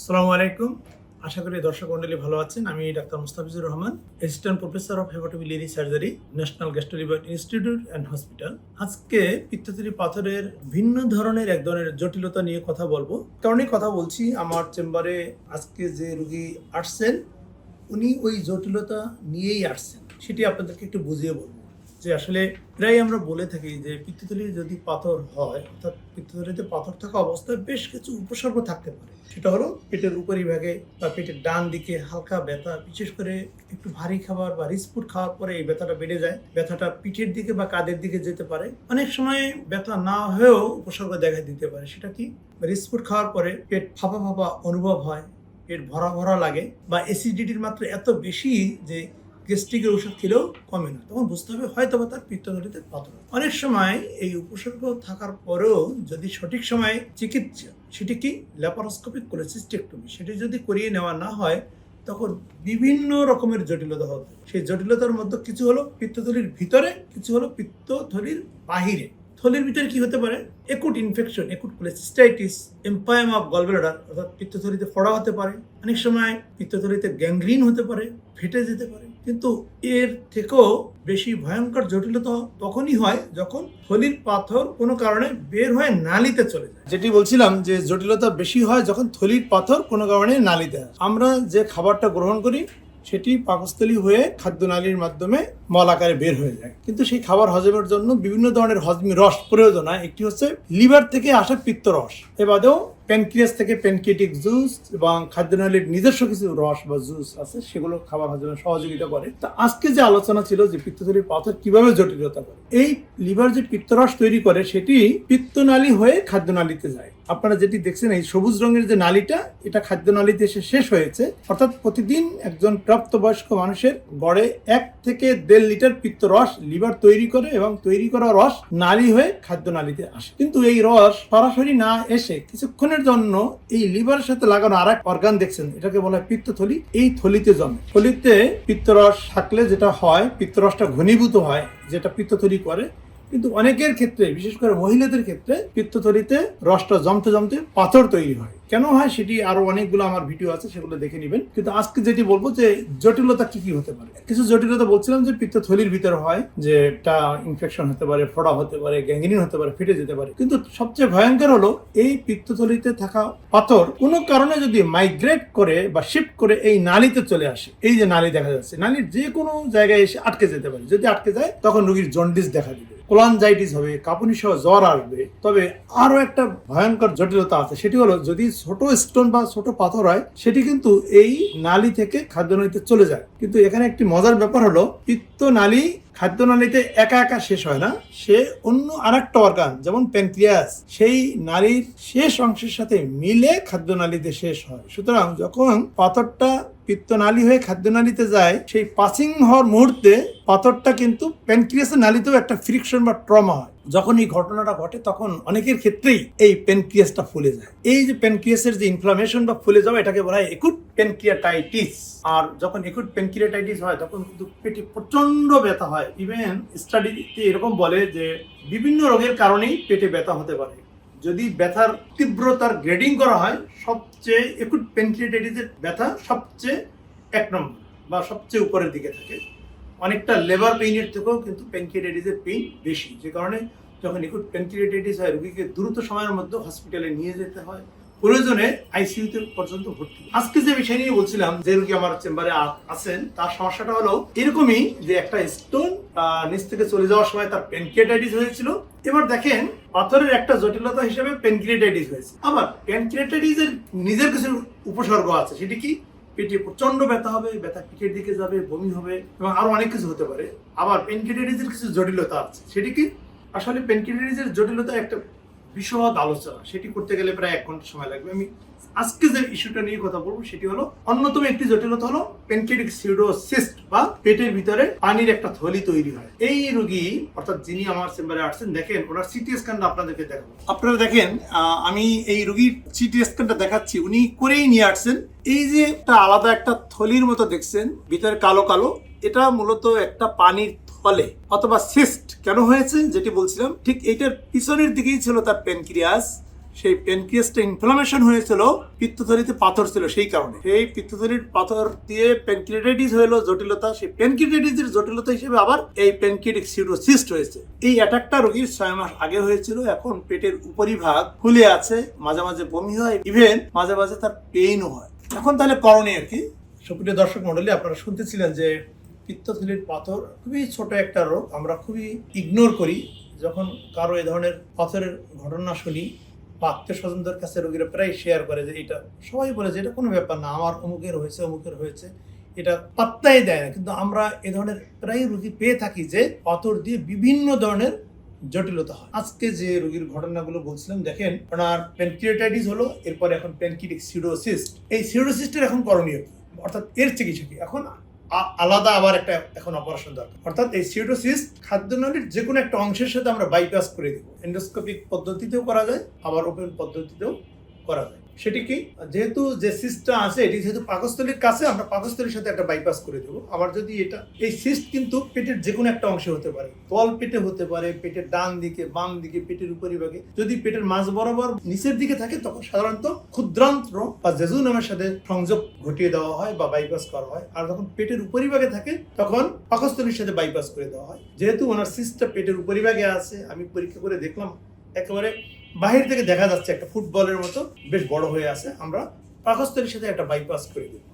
আসসালামু আলাইকুম। আশা করি দর্শক মন্ডলী ভালো আছেন। আমি doctor Mustafizur Rahman assistant professor of hepatobiliary surgery national gastro liver institute and hospital আজকে পিত্তথলি পাথরের ভিন্ন ধরনের এক ধরনের জটিলতা নিয়ে কথা বলব। কারণে কথা বলছি, আমার চেম্বারে আজকে যে রুগী আসছেন, উনি ওই জটিলতা নিয়েই আসছেন। সেটি আপনাদেরকে একটু বুঝিয়ে বলব। যে আসলে প্রায় আমরা বলে থাকি যে পিত্তথলির যদি পাথর হয়, অর্থাৎ পিত্তথলিতে পাথর থাকা অবস্থায় বেশ কিছু উপসর্গ থাকতে পারে। সেটা হলো পেটের উপরিভাগে বা পেটের ডান দিকে হালকা ব্যথা, বিশেষ করে একটু ভারী খাবার বা রিচ ফুড খাওয়ার পরে এই ব্যথাটা বেড়ে যায়। ব্যথাটা পিঠের দিকে বা কাঁধের দিকে যেতে পারে। অনেক সময় ব্যথা না হয়েও উপসর্গ দেখা দিতে পারে। সেটা কি? রিচ ফুড খাওয়ার পরে পেট ফাঁপা ফাঁপা অনুভব হয়, পেট ভরা ভরা লাগে বা অ্যাসিডিটির মাত্রা এত বেশি যে গ্যাস্ট্রিকের ওষুধ খেলেও কমে না। তখন বুঝতে হবে হয়তো বা তার পিত্তথলিতে পাথর। অনেক সময় এই উপসর্গ থাকার পরেও যদি সঠিক সময়ে চিকিৎসা, সেটি কি ল্যাপারোস্কোপিক কোলেসিস্টেক্টমি সেটি যদি করিয়ে নেওয়া না হয়, তখন বিভিন্ন রকমের জটিলতা হতে সেই জটিলতার মধ্যে কিছু হলো পিত্তথলির ভিতরে, কিছু হলো পিত্তথলির বাহিরে। থলির ভিতরে কি হতে পারে? Acute infection acute cholecystitis empyema of gallbladder অর্থাৎ পিত্তথলিতে ফোড়া হতে পারে। অনেক সময় পিত্তথলিতে গ্যাংগ্রিন হতে পারে, ফেটে যেতে পারে। কিন্তু এর থেকেও বেশি ভয়ঙ্কর জটিলতা তখনই হয় যখন থলির পাথর কোনো কারণে বের হয়ে নালিতে চলে যায়। যেটি বলছিলাম যে জটিলতা বেশি হয় যখন থলির পাথর কোনো কারণে নালিতে আমরা যে খাবারটা গ্রহণ করি, সেটি পাকস্থলী হয়ে খাদ্যনালীর মাধ্যমে মল আকারে বের হয়ে যায়। কিন্তু সেই খাবার হজমের জন্য বিভিন্ন ধরনের হজমি রস প্রয়োজন হয়। একটি হচ্ছে লিভার থেকে আসা পিত্ত রস। এ বাদেও প্যানক্রিয়াস থেকে প্যানক্রিয়েটিক জুস এবং খাদ্যনালীর নিজস্ব কিছু রস বা জুস আছে, সেগুলো খাবার হজমে সহযোগিতা করে। তা আজকে যে আলোচনা ছিল যে পিত্তথলির পাথর কীভাবে জটিলতা করে, এই লিভার যে পিত্তরস তৈরি করে, সেটি পিত্তনালী হয়ে খাদ্যনালীতে যায়। আপনারা যেটি দেখছেন, এই সবুজ রঙের যে নালীটা, এটা খাদ্যনালীতে এসে শেষ হয়েছে। অর্থাৎ প্রতিদিন একজন প্রাপ্তবয়স্ক মানুষের গড়ে এক থেকে দেড় লিটার পিত্ত রস লিভার তৈরি করে এবং তৈরি করা রস নালী হয়ে খাদ্যনালীতে আসে। কিন্তু এই রস সরাসরি না এসে কিছুক্ষণের জন্য এই লিভারের সাথে লাগানো আর এক অর্গান দেখছেন, এটাকে বলা হয় পিত্তথলি। এই থলিতে জন্মে। থলিতে পিত্তরস থাকলে যেটা হয়, পিত্তরসটা ঘনীভূত হয়, যেটা পিত্ত পিত্তথলি করে কিন্তু অনেকের ক্ষেত্রে, বিশেষ করে মহিলাদের ক্ষেত্রে, পিত্তথলিতে রসটা জমতে জমতে পাথর তৈরি হয়। কেন হয়? সেটি আরও অনেকগুলো আমার ভিডিও আছে, সেগুলো দেখে নেবেন। কিন্তু আজকে যেটি বলব যে, জটিলতা কি কি হতে পারে? কিছু জটিলতা বলছিলাম যে, পিত্তথলির ভিতরে হয় যে, একটা ইনফেকশন হতে পারে, ফোড়া হতে পারে গ্যাঙ্গিনিন হতে পারে, ফেটে যেতে পারে। কিন্তু সবচেয়ে ভয়ঙ্কর হলো, এই পিত্তথলিতে থাকা পাথর কোনো কারণে যদি মাইগ্রেট করে বা শিফট করে এই নালীতে চলে আসে, এই যে নালী দেখা যাচ্ছে, নালীর যে কোনো জায়গায় এসে আটকে যেতে পারে। যদি আটকে যায়, তখন রোগীর জন্ডিস দেখা দিবে। কোলানজাইটিস হবে, কাঁপুনি সহ জ্বর আসবে। তবে আরও একটা ভয়ঙ্কর জটিলতা আছে, সেটি হলো যদি ছোট স্টোন বা ছোট পাথর হয়, সেটি কিন্তু এই নালী থেকে খাদ্যনালীতে চলে যায়। কিন্তু এখানে একটি মজার ব্যাপার হলো, পিত্ত নালী খাদ্যনালীতে একা একা শেষ হয় না, সে অন্য আরেকটা অর্গান যেমন প্যানক্রিয়াস সেই নালীর শেষ অংশের সাথে মিলে খাদ্যনালীতে শেষ হয়। সুতরাং যখন পাথরটা পিত্তনালী হয়ে খাদ্যনালীতে যায়, সেই পাসিং হওয়ার মুহূর্তে পাথরটা কিন্তু প্যানক্রিয়াসের নালীতেও একটা ফ্রিকশন বা ট্রমা হয়। যখন এই ঘটনাটা ঘটে, তখন অনেকের ক্ষেত্রেই এই প্যানক্রিয়াসটা ফুলে যায়। এই যে প্যানক্রিয়াসের যে ইনফ্লামেশন বা ফুলে যাওয়া, এটাকে বলা হয় একুট প্যানক্রিয়াটাইটিস আর যখন একুট প্যানক্রিয়াটাইটিস হয়, তখন কিন্তু পেটে প্রচণ্ড ব্যথা হয়। ইভেন স্টাডিতে এরকম বলে যে, বিভিন্ন রোগের কারণেই পেটে ব্যথা হতে পারে। যদি ব্যথার তীব্রতার গ্রেডিং করা হয়, সবচেয়ে একুট পেনক্রিয়েটাইটিসের ব্যথা সবচেয়ে এক নম্বর বা সবচেয়ে উপরের দিকে থাকে। অনেকটা লেবার পেইনের থেকেও কিন্তু পেনক্রিয়েটাইটিসের পেইন বেশি। যে কারণে যখন একুট পেনক্রিয়েটাইটিস হয়, রুগীকে দ্রুত সময়ের মধ্যে হসপিটালে নিয়ে যেতে হয়। প্রয়োজনে আইসিইউতে পর্যন্ত ভর্তি। আজকে যে বিষয় নিয়ে বলছিলাম, যে রোগী আমার চেম্বারে আছেন, তার সমস্যাটা হলো এরকমই যে একটা স্টোন নিচ থেকে চলে যাওয়ার সময় তার প্যানক্রিয়াটাইটিস হয়েছিল। এবার দেখেন, পাথরের একটা জটিলতা হিসেবে প্যানক্রিয়াটাইটিস হয়েছে। আবার প্যানক্রিয়াটাইটিসের নিজের কিছু উপসর্গ আছে, সেটি কি? পেটে প্রচণ্ড ব্যথা হবে, ব্যথা পিঠের দিকে যাবে, বমি হবে, এবং আরও অনেক কিছু হতে পারে। আবার পেনক্রিয়াটাইটিসের কিছু জটিলতা আছে, সেটি কি? আসলে পেনক্রিয়াটাইটিসের জটিলতা একটা বিশদ আলোচনা। সেটি করতে গেলে প্রায় এক ঘণ্টা সময় লাগবে। আমি আজকে যে ইস্যুটা নিয়ে কথা বলব, সেটি হলো, অন্যতম একটি জটিলতা হলো পেনক্রিয়াটিক সিউডোসিস্ট বা পেটের ভিতরে পানির একটা থলি তৈরি হয়। এই রোগী, অর্থাৎ যিনি আমার চেম্বারে আসছেন, দেখেন, ওনার সিটি স্ক্যানটা আপনাদেরকে দেখাবো। আপনারা দেখেন আমি এই রোগীর সিটি স্ক্যানটা দেখাচ্ছি। উনি করেই নিয়ে আসছেন। এই যে একটা আলাদা একটা থলির মতো দেখছেন, ভিতরে কালো কালো, এটা মূলত একটা পানির ফলে অথবা সিস্ট কেন হয়েছে যেটি বলছিলাম, ঠিক এইটার পিছনের দিকেই ছিল তার প্যানক্রিয়াস সেই প্যানক্রিয়াসটা ইনফ্লামেশন হয়েছিল, পিত্তথলিতে পাথর ছিল সেই কারণে। সেই পিত্তথলির পাথর দিয়ে প্যানক্রিয়াটাইটিস হলো জটিলতা, সেই প্যানক্রিয়াটাইটিসের জটিলতা হিসেবে আবার এই প্যানক্রিয়াটিক সিরোসিস্ট হয়েছে। এই অ্যাটাকটা রোগীর ছয় মাস আগে হয়েছিল, এখন পেটের উপরিভাগ ফুলে আছে, মাঝে মাঝে বমি হয় ইভেন মাঝে মাঝে তার পেইনও হয়। এখন তাহলে করণীয় কি? সুপ্রিয় দর্শক মন্ডলী আপনারা শুনতেছিলেন যে পিত্তথলির পাথর খুবই ছোট একটা রোগ, আমরা খুবই ইগনোর করি। যখন কারও এ ধরনের পাথরের ঘটনা শুনি, বা আত্মীয় স্বজনদের কাছে রোগীরা প্রায় শেয়ার করে যে এটা, সবাই বলে যে এটা কোনো ব্যাপার না, আমার অমুকের হয়েছে অমুকের হয়েছে, এটা পাত্তাই দেয় না। কিন্তু আমরা এ ধরনের প্রায় রুগী পেয়ে থাকি যে পাথর দিয়ে বিভিন্ন ধরনের জটিলতা হয়। আজকে যে রোগীর ঘটনাগুলো বলছিলাম, দেখেন, ওনার প্যানক্রিয়াটাইটিস হলো, এরপরে এখন প্যানক্রিয়াটিক সিডোসিস্ট এই সিরোসিস্টের এখন করণীয় অর্থাৎ এর চিকিৎসা কি? এখন আলাদা আবার একটা এখন অপারেশন দরকার। অর্থাৎ এই সিউডোসিস খাদ্যনালীর যে কোনো একটা অংশের সাথে আমরা বাইপাস করে দেবো। এন্ডোস্কোপিক পদ্ধতিতেও করা যায়, আবার ওপেন পদ্ধতিতেও করা যায়। সেটি কি? যেহেতু যে সিস্টটা আছে, এটি যেহেতু পাকস্থলীর কাছে, আমরা পাকস্থলীর সাথে একটা বাইপাস করে দেবো। আবার যদি এটা, এই সিস্ট কিন্তু পেটের যে কোনো একটা অংশে হতে পারে। তল পেটে হতে পারে, পেটের ডান দিকে, বাম দিকে, পেটের উপরিভাগে। যদি পেটের মাঝ বরাবর নিচের দিকে থাকে, তখন সাধারণত ক্ষুদ্রান্ত্র বা জেজু নামের সাথে সংযোগ ঘটিয়ে দেওয়া হয় বা বাইপাস করা হয়। আর যখন পেটের উপরিভাগে থাকে, তখন পাকস্থলীর সাথে বাইপাস করে দেওয়া হয়। যেহেতু ওনার সিস্টটা পেটের উপরিভাগে আছে, আমি পরীক্ষা করে দেখলাম, একেবারে বাহির থেকে দেখা যাচ্ছে একটা ফুটবলের মতো বেশ বড় হয়ে আছে। আমরা পাকস্থলীর সাথে একটা বাইপাস করে দিই।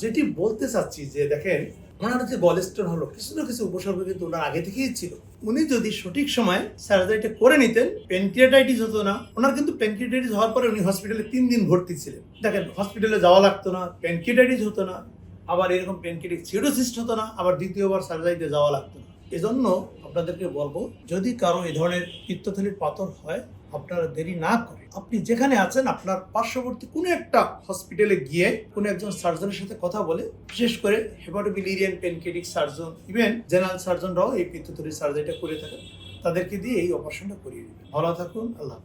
যেটি বলতে চাচ্ছি যে দেখেন, ওনার যে গলেস্টোন হলো, কিছু না কিছু উপসর্গ কিন্তু ওনার আগে থেকেই ছিল। উনি যদি সঠিক সময় সার্জারিটা করে নিতেন প্যানক্রিয়াটাইটিস হতো না। ওনার কিন্তু প্যানক্রিয়াটাইটিস হওয়ার পরে উনি হসপিটালে তিন দিন ভর্তি ছিলেন। দেখেন হসপিটালে যাওয়া লাগতো না প্যানক্রিয়াটাইটিস হতো না, আবার এরকম প্যানক্রিয়াটিক সিরোসিস্ট হতো না, আবার দ্বিতীয়বার সার্জারিতে যাওয়া লাগতো না। এজন্য আপনাদেরকে বলব, যদি কারও এই ধরনের পিত্তথলির পাথর হয় আপনারা দেরি না করে আপনি যেখানে আছেন, আপনার পার্শ্ববর্তী কোনো একটা হসপিটালে গিয়ে কোনো একজন সার্জনের সাথে কথা বলে, বিশেষ করে hepatobiliary pancreatic surgeon even general সার্জনরাও এই পিত্তথলির সার্জারিটা করে থাকেন, তাদেরকে দিয়ে এই অপারেশনটা করিয়ে নেবেন ভালো থাকুন, আল্লাহ।